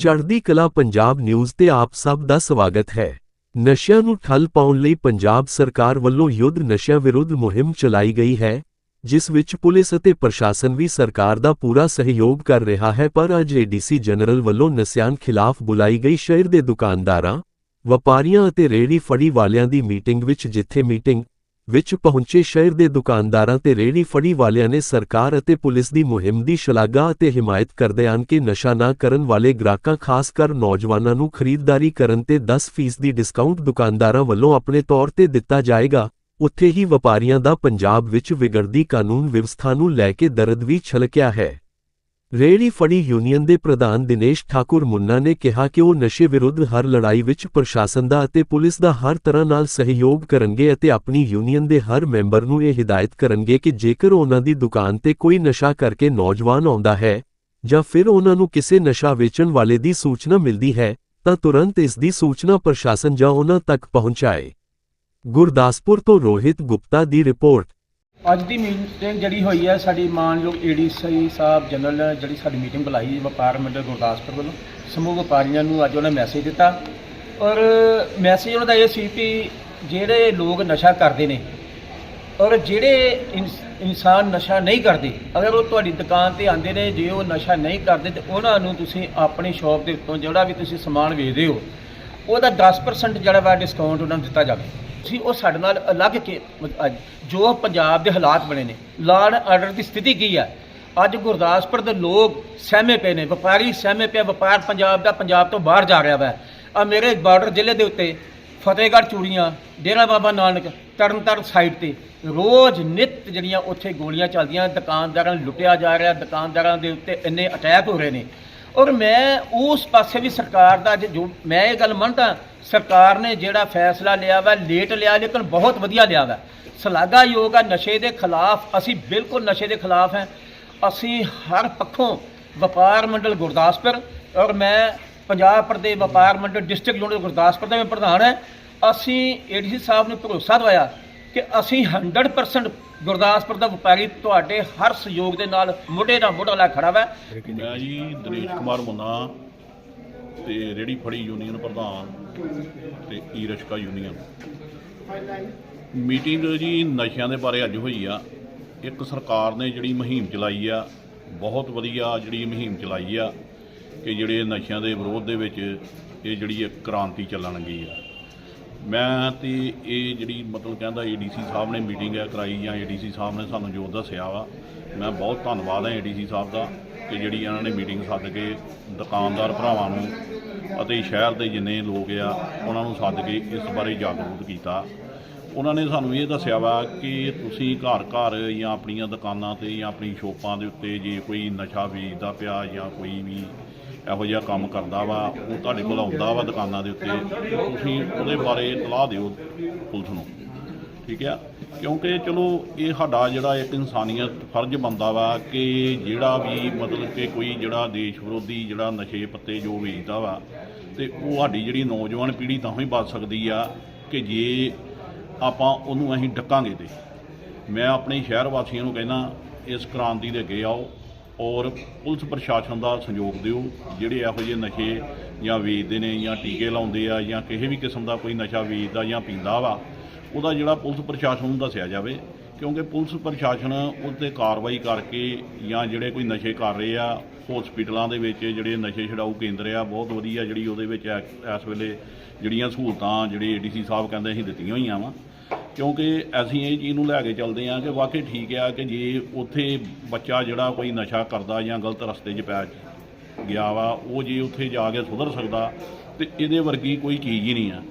ਚੜ੍ਹਦੀ ਕਲਾ ਪੰਜਾਬ ਨਿਊਜ਼ ਤੇ ਆਪ ਸਭ ਦਾ ਸਵਾਗਤ ਹੈ। ਨਸ਼ਿਆਂ ਨੂੰ ਠੱਲ ਪਾਉਣ ਲਈ ਪੰਜਾਬ ਸਰਕਾਰ ਵੱਲੋਂ ਯੁੱਧ ਨਸ਼ਿਆਂ ਵਿਰੁੱਧ ਮੁਹਿੰਮ ਚਲਾਈ ਗਈ ਹੈ, ਜਿਸ ਵਿੱਚ ਪੁਲਿਸ ਅਤੇ ਪ੍ਰਸ਼ਾਸਨ ਵੀ ਸਰਕਾਰ ਦਾ ਪੂਰਾ ਸਹਿਯੋਗ ਕਰ ਰਿਹਾ ਹੈ, ਪਰ ਅੱਜ ਏਡੀਸੀ ਜਨਰਲ ਵੱਲੋਂ ਨਸ਼ਿਆਂ ਖਿਲਾਫ ਬੁਲਾਈ ਗਈ ਸ਼ਹਿਰ ਦੇ ਦੁਕਾਨਦਾਰਾਂ, ਵਪਾਰੀਆਂ ਅਤੇ ਰੇਹੜੀ ਫੜੀ ਵਾਲਿਆਂ ਦੀ ਮੀਟਿੰਗ ਵਿੱਚ ਜਿੱਥੇ ਮੀਟਿੰਗ ਵਿੱਚ ਪਹੁੰਚੇ ਸ਼ਹਿਰ ਦੇ ਦੁਕਾਨਦਾਰਾਂ ਤੇ ਰੇਹੜੀ ਫੜੀ ਵਾਲਿਆਂ ਨੇ ਸਰਕਾਰ ਅਤੇ ਪੁਲਿਸ ਦੀ ਮੁਹਿੰਮ ਦੀ ਸ਼ਲਾਘਾ ਅਤੇ ਹਮਾਇਤ ਕਰਦੇ ਹਨ ਕਿ ਨਸ਼ਾ ਨਾ ਕਰਨ ਵਾਲੇ ਗ੍ਰਾਹਕਾਂ, ਖਾਸ ਕਰ ਨੌਜਵਾਨਾਂ ਨੂੰ ਖਰੀਦਦਾਰੀ ਕਰਨ ਤੇ 10% ਦੀ ਡਿਸਕਾਊਂਟ ਦੁਕਾਨਦਾਰਾਂ ਵੱਲੋਂ ਆਪਣੇ ਤੌਰ ਤੇ ਦਿੱਤਾ ਜਾਏਗਾ। ਉੱਥੇ ਹੀ ਵਪਾਰੀਆਂ ਦਾ ਪੰਜਾਬ ਵਿੱਚ ਵਿਗੜਦੀ ਕਾਨੂੰਨ ਵਿਵਸਥਾ ਨੂੰ ਲੈ ਕੇ ਦਰਦ ਵੀ ਛਲਕਿਆ ਹੈ। ਰੇਹੜੀ ਫੜੀ ਯੂਨੀਅਨ ਦੇ ਪ੍ਰਧਾਨ ਦਿਨੇਸ਼ ਠਾਕੁਰ ਮੁੰਨਾ ਨੇ ਕਿਹਾ ਕਿ ਉਹ ਨਸ਼ੇ ਵਿਰੁੱਧ ਹਰ ਲੜਾਈ ਵਿੱਚ ਪ੍ਰਸ਼ਾਸਨ ਦਾ ਅਤੇ ਪੁਲਿਸ ਦਾ ਹਰ ਤਰ੍ਹਾਂ ਨਾਲ ਸਹਿਯੋਗ ਕਰਨਗੇ ਅਤੇ ਆਪਣੀ ਯੂਨੀਅਨ ਦੇ ਹਰ ਮੈਂਬਰ ਨੂੰ ਇਹ ਹਿਦਾਇਤ ਕਰਨਗੇ ਕਿ ਜੇਕਰ ਉਹਨਾਂ ਦੀ ਦੁਕਾਨ ਤੇ ਕੋਈ ਨਸ਼ਾ ਕਰਕੇ ਨੌਜਵਾਨ ਆਉਂਦਾ ਹੈ ਜਾਂ ਫਿਰ ਉਹਨਾਂ ਨੂੰ ਕਿਸੇ ਨਸ਼ਾ ਵੇਚਣ ਵਾਲੇ ਦੀ ਸੂਚਨਾ ਮਿਲਦੀ ਹੈ, ਤਾਂ ਤੁਰੰਤ ਇਸ ਦੀ ਸੂਚਨਾ ਪ੍ਰਸ਼ਾਸਨ ਜਾਂ ਉਹਨਾਂ ਤੱਕ ਪਹੁੰਚਾਏ। ਗੁਰਦਾਸਪੁਰ ਤੋਂ ਰੋਹਿਤ ਗੁਪਤਾ ਦੀ ਰਿਪੋਰਟ। ਅੱਜ ਦੀ ਮੀਟਿੰਗ ਜਿਹੜੀ ਹੋਈ ਹੈ, ਸਾਡੀ ਮਾਨਯੋਗ ਏਡੀਸੀ ਸਾਹਿਬ ਜਨਰਲ ਨੇ ਜਿਹੜੀ ਸਾਡੀ ਮੀਟਿੰਗ ਬੁਲਾਈ, ਵਪਾਰ ਮੰਡਲ ਗੁਰਦਾਸਪੁਰ ਵੱਲੋਂ। ਸਮੂਹ ਵਪਾਰੀਆਂ ਨੂੰ ਅੱਜ ਉਹਨਾਂ ਮੈਸੇਜ ਦਿੱਤਾ। ਔਰ ਮੈਸੇਜ ਉਹਨਾਂ ਦਾ ਇਹ ਸੀ ਕਿ ਜਿਹੜੇ ਲੋਕ ਨਸ਼ਾ ਕਰਦੇ ਨੇ, ਔਰ ਜਿਹੜੇ ਇਨਸ- ਇਨਸਾਨ ਨਸ਼ਾ ਨਹੀਂ ਕਰਦੇ, ਅਗਰ ਉਹ ਤੁਹਾਡੀ ਦੁਕਾਨ ਤੇ ਆਉਂਦੇ ਨੇ, ਜੇ ਉਹ ਨਸ਼ਾ ਨਹੀਂ ਕਰਦੇ, ਤੇ ਉਹਨਾਂ ਨੂੰ ਤੁਸੀਂ ਆਪਣੀ ਸ਼ਾਪ ਦੇ ਉੱਤੋਂ ਜਿਹੜਾ ਵੀ ਤੁਸੀਂ ਸਮਾਨ ਵੇਚਦੇ ਹੋ, ਉਹਦਾ 10% ਜਿਹੜਾ ਵਾ ਡਿਸਕਾਊਂਟ ਉਹਨਾਂ ਨੂੰ ਦਿੱਤਾ ਜਾਵੇ। ਤੁਸੀਂ ਉਹ ਸਾਡੇ ਨਾਲ ਅਲੱਗ ਕੇ ਅੱਜ ਜੋ ਪੰਜਾਬ ਦੇ ਹਾਲਾਤ ਬਣੇ ਨੇ। ਲਾਅ ਆਰਡਰ ਦੀ ਸਥਿਤੀ ਕੀ ਹੈ? ਅੱਜ ਗੁਰਦਾਸਪੁਰ ਦੇ ਲੋਕ ਸਹਿਮੇ ਪਏ ਨੇ। ਵਪਾਰੀ ਸਹਿਮੇ ਪਏ ਵਪਾਰ ਪੰਜਾਬ ਦਾ ਪੰਜਾਬ ਤੋਂ ਬਾਹਰ ਜਾ ਰਿਹਾ ਵਾ। ਆ ਮੇਰੇ ਬਾਰਡਰ ਜ਼ਿਲ੍ਹੇ ਦੇ ਉੱਤੇ ਫਤਿਹਗੜ੍ਹ ਚੂੜੀਆਂ, ਡੇਰਾ ਬਾਬਾ ਨਾਨਕ, ਤਰਨਤਾਰਨ ਸਾਈਡ ਤੇ ਰੋਜ਼ ਨਿਤ ਜਿਹੜੀਆਂ ਉੱਥੇ ਗੋਲੀਆਂ ਚੱਲਦੀਆਂ, ਦੁਕਾਨਦਾਰਾਂ ਨੂੰ ਲੁੱਟਿਆ ਜਾ ਰਿਹਾ, ਦੁਕਾਨਦਾਰਾਂ ਦੇ ਉੱਤੇ ਇੰਨੇ ਅਟੈਕ ਹੋ ਰਹੇ ਨੇ। ਔਰ ਮੈਂ ਉਸ ਪਾਸੇ ਵੀ ਸਰਕਾਰ ਦਾ ਅੱਜ ਜੋ ਮੈਂ ਇਹ ਗੱਲ ਮੰਨਦਾ ਸਰਕਾਰ ਨੇ ਜਿਹੜਾ ਫੈਸਲਾ ਲਿਆ ਵਾ ਲੇਟ ਲਿਆ, ਲੇਕਿਨ ਬਹੁਤ ਵਧੀਆ ਲਿਆ ਵਾ। ਸ਼ਲਾਘਾਯੋਗ ਆ, ਨਸ਼ੇ ਦੇ ਖਿਲਾਫ, ਅਸੀਂ ਬਿਲਕੁਲ ਨਸ਼ੇ ਦੇ ਖਿਲਾਫ ਹੈ। ਅਸੀਂ ਹਰ ਪੱਖੋਂ ਵਪਾਰ ਮੰਡਲ ਗੁਰਦਾਸਪੁਰ ਔਰ ਮੈਂ ਪੰਜਾਬ ਪ੍ਰਦੇਸ਼ ਵਪਾਰ ਮੰਡਲ ਡਿਸਟ੍ਰਿਕਟ ਯੂਨਿਟ ਗੁਰਦਾਸਪੁਰ ਦਾ ਮੈਂ ਪ੍ਰਧਾਨ ਹੈ। ਅਸੀਂ ਏਡੀਸੀ ਸਾਹਿਬ ਨੂੰ ਭਰੋਸਾ ਦਵਾਇਆ ਕਿ ਅਸੀਂ 100% ਗੁਰਦਾਸਪੁਰ ਦਾ ਵਪਾਰੀ ਤੁਹਾਡੇ ਹਰ ਸਹਿਯੋਗ ਦੇ ਨਾਲ ਮੋਢੇ ਨਾਲ ਮੋਢਾ ਲਾ ਖੜਾ ਵਾ। ਜੀ ਦਿਨੇਸ਼ ਕੁਮਾਰ ਮੁੰਨਾ ਤੇ ਰੇੜੀ ਫੜੀ ਯੂਨੀਅਨ ਪ੍ਰਧਾਨ ਤੇ ਈ ਰਸ਼ਕਾ ਯੂਨੀਅਨ। ਮੀਟਿੰਗ ਜੀ ਨਸ਼ਿਆਂ ਦੇ ਬਾਰੇ ਅੱਜ ਹੋਈ ਆ। ਇੱਕ ਸਰਕਾਰ ਨੇ ਜਿਹੜੀ ਮੁਹਿੰਮ ਚਲਾਈ ਆ, ਬਹੁਤ ਵਧੀਆ ਜਿਹੜੀ ਮੁਹਿੰਮ ਚਲਾਈ ਆ ਕਿ ਜਿਹੜੇ ਨਸ਼ਿਆਂ ਦੇ ਵਿਰੋਧ ਦੇ ਵਿੱਚ ਇਹ ਜਿਹੜੀ ਇੱਕ ਕ੍ਰਾਂਤੀ ਚੱਲਣ ਗਈ ਆ। ਮੈਂ ਤੇ ਇਹ ਜਿਹੜੀ ਮਤਲਬ ਕਹਿੰਦਾ ਏਡੀਸੀ ਸਾਹਿਬ ਨੇ ਮੀਟਿੰਗ ਹੈ ਕਰਾਈ ਜਾਂ ਏਡੀਸੀ ਸਾਹਿਬ ਨੇ ਸਾਨੂੰ ਜੋ ਦੱਸਿਆ ਵਾ, ਮੈਂ ਬਹੁਤ ਧੰਨਵਾਦ ਹੈ ਏਡੀਸੀ ਸਾਹਿਬ ਦਾ। ਕਿ ਜਿਹੜੀ ਇਹਨਾਂ ਨੇ ਮੀਟਿੰਗ ਸੱਦ ਕੇ ਦੁਕਾਨਦਾਰ ਭਰਾਵਾਂ ਨੂੰ ਅਤੇ ਸ਼ਹਿਰ ਦੇ ਜਿੰਨੇ ਲੋਕ ਆ, ਉਹਨਾਂ ਨੂੰ ਸੱਦ ਕੇ ਇਸ ਬਾਰੇ ਜਾਗਰੂਕ ਕੀਤਾ। ਉਹਨਾਂ ਨੇ ਸਾਨੂੰ ਇਹ ਦੱਸਿਆ ਵਾ ਕਿ ਤੁਸੀਂ ਘਰ ਘਰ ਜਾਂ ਆਪਣੀਆਂ ਦੁਕਾਨਾਂ ਤੇ ਜਾਂ ਆਪਣੀ ਸ਼ੋਪਾਂ ਦੇ ਉੱਤੇ ਜੇ ਕੋਈ ਨਸ਼ਾ ਵੇਚਦਾ ਪਿਆ ਜਾਂ ਕੋਈ ਵੀ ਇਹੋ ਜਿਹਾ ਕੰਮ ਕਰਦਾ ਵਾ, ਉਹ ਤੁਹਾਡੇ ਕੋਲ ਆਉਂਦਾ ਵਾ ਦੁਕਾਨਾਂ ਦੇ ਉੱਤੇ, ਤੁਸੀਂ ਉਹਦੇ ਬਾਰੇ ਇਤਲਾਹ ਦਿਓ ਪੁਲਿਸ ਨੂੰ। ਠੀਕ ਆ? ਕਿਉਂਕਿ ਚਲੋ, ਇਹ ਸਾਡਾ ਜਿਹੜਾ ਇੱਕ ਇਨਸਾਨੀਅਤ ਫਰਜ਼ ਬੰਦਾ ਵਾ ਕਿ ਜਿਹੜਾ ਵੀ ਮਤਲਬ ਕਿ ਕੋਈ ਜਿਹੜਾ ਦੇਸ਼ ਵਿਰੋਧੀ ਜਿਹੜਾ ਨਸ਼ੇ ਪੱਤੇ ਜੋ ਵੇਚਦਾ ਵਾ, ਤੇ ਉਹ ਸਾਡੀ ਜਿਹੜੀ ਨੌਜਵਾਨ ਪੀੜ੍ਹੀ ਤਾਂ ਹੀ ਬਚ ਸਕਦੀ ਆ ਕਿ ਜੇ ਆਪਾਂ ਉਹਨੂੰ ਅਸੀਂ ਡੱਕਾਂਗੇ ਤੇ। ਮੈਂ ਆਪਣੇ ਸ਼ਹਿਰ ਵਾਸੀਆਂ ਨੂੰ ਕਹਿੰਦਾ, ਇਸ ਕ੍ਰਾਂਤੀ ਦੇ ਅੱਗੇ ਆਓ ਔਰ ਪੁਲਿਸ ਪ੍ਰਸ਼ਾਸਨ ਦਾ ਸਹਿਯੋਗ ਦਿਓ। ਜਿਹੜੇ ਇਹੋ ਜਿਹੇ ਨਸ਼ੇ ਜਾਂ ਵੇਚਦੇ ਨੇ ਜਾਂ ਟੀਕੇ ਲਾਉਂਦੇ ਆ ਜਾਂ ਕਿਸੇ ਵੀ ਕਿਸਮ ਦਾ ਕੋਈ ਨਸ਼ਾ ਵੇਚਦਾ ਜਾਂ ਪੀਂਦਾ ਵਾ ਉਹਦਾ ਜਿਹੜਾ ਪੁਲਿਸ ਪ੍ਰਸ਼ਾਸਨ ਨੂੰ ਦੱਸਿਆ ਜਾਵੇ, ਕਿਉਂਕਿ ਪੁਲਿਸ ਪ੍ਰਸ਼ਾਸਨ ਉੱਤੇ ਕਾਰਵਾਈ ਕਰਕੇ ਜਾਂ ਜਿਹੜੇ ਕੋਈ ਨਸ਼ੇ ਕਰ ਰਹੇ ਆ ਹਸਪੀਟਲਾਂ ਦੇ ਵਿੱਚ ਜਿਹੜੇ ਨਸ਼ੇ ਛਡਾਊ ਕੇਂਦਰ ਆ, ਬਹੁਤ ਵਧੀਆ ਜਿਹੜੀ ਉਹਦੇ ਵਿੱਚ ਐ- ਇਸ ਵੇਲੇ ਜਿਹੜੀਆਂ ਸਹੂਲਤਾਂ ਜਿਹੜੇ ਏਡੀਸੀ ਸਾਹਿਬ ਕਹਿੰਦੇ ਅਸੀਂ ਦਿੱਤੀਆਂ ਹੋਈਆਂ ਵਾ। ਕਿਉਂਕਿ ਅਸੀਂ ਇਹ ਚੀਜ਼ ਨੂੰ ਲੈ ਕੇ ਚੱਲਦੇ ਹਾਂ ਕਿ ਵਾਕਈ ਠੀਕ ਆ ਕਿ ਜੇ ਉੱਥੇ ਬੱਚਾ ਜਿਹੜਾ ਕੋਈ ਨਸ਼ਾ ਕਰਦਾ ਜਾਂ ਗਲਤ ਰਸਤੇ 'ਚ ਪੈ ਗਿਆ ਵਾ, ਉਹ ਜੇ ਉੱਥੇ ਜਾ ਕੇ ਸੁਧਰ ਸਕਦਾ, ਤੇ ਇਹਦੇ ਵਰਗੀ ਕੋਈ ਚੀਜ਼ ਹੀ ਨਹੀਂ ਆ।